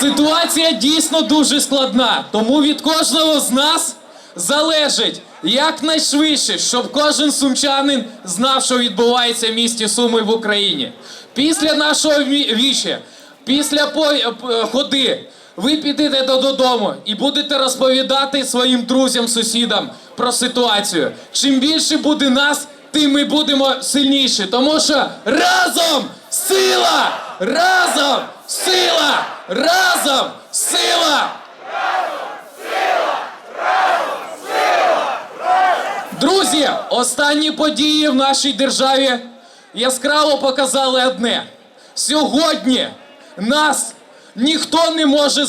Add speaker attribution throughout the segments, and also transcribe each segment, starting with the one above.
Speaker 1: Ситуація дійсно дуже складна, тому від кожного з нас залежить якнайшвидше, щоб кожен сумчанин знав, що відбувається в місті Суми в Україні. Після нашого ві- після по- е, ходи, ви підете додому і будете розповідати своїм друзям, сусідам про ситуацію. Чим більше буде нас, тим ми будемо сильніші. Тому що разом сила! Разом сила! Разом сила! Друзі, останні події в нашій державі яскраво показали одне: сьогодні нас ніхто не може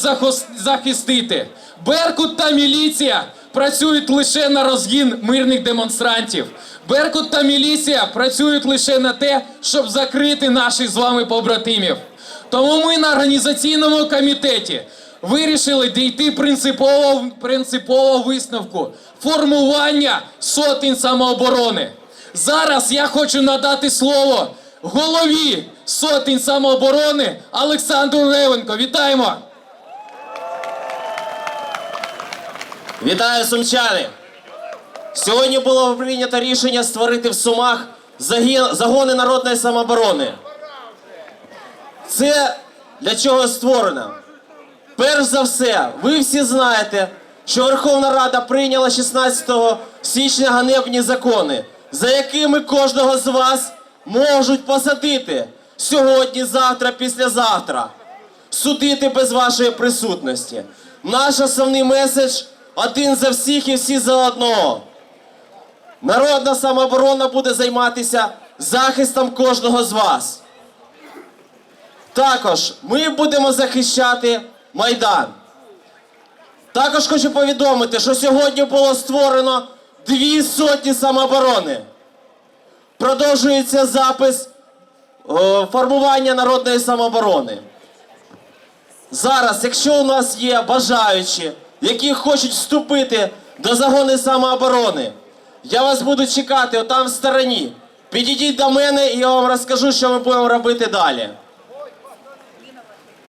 Speaker 1: захистити. Беркут та міліція працюють лише на розгін мирних демонстрантів. Беркут та міліція працюють лише на те, щоб закрити наших з вами побратимів. Тому ми на організаційному комітеті вирішили дійти принципового, принципового висновку формування сотень самооборони. Зараз я хочу надати слово голові сотень самооборони Олександру Ревенко. Вітаємо!
Speaker 2: Вітаю сумчани! Сьогодні було прийнято рішення створити в Сумах загони народної самооборони. Це для чого створено? Перш за все, ви всі знаєте, що Верховна Рада прийняла 16 січня ганебні закони, за якими кожного з вас можуть посадити сьогодні, завтра, післязавтра судити без вашої присутності. Наш основний меседж один за всіх і всі за одного. Народна самооборона буде займатися захистом кожного з вас. Також ми будемо захищати Майдан. Також хочу повідомити, що сьогодні було створено дві сотні самооборони. Продовжується запис о, формування народної самооборони. Зараз, якщо у нас є бажаючі, які хочуть вступити до загони самооборони, я вас буду чекати отам в стороні. Підійдіть до мене і я вам розкажу, що ми будемо робити далі.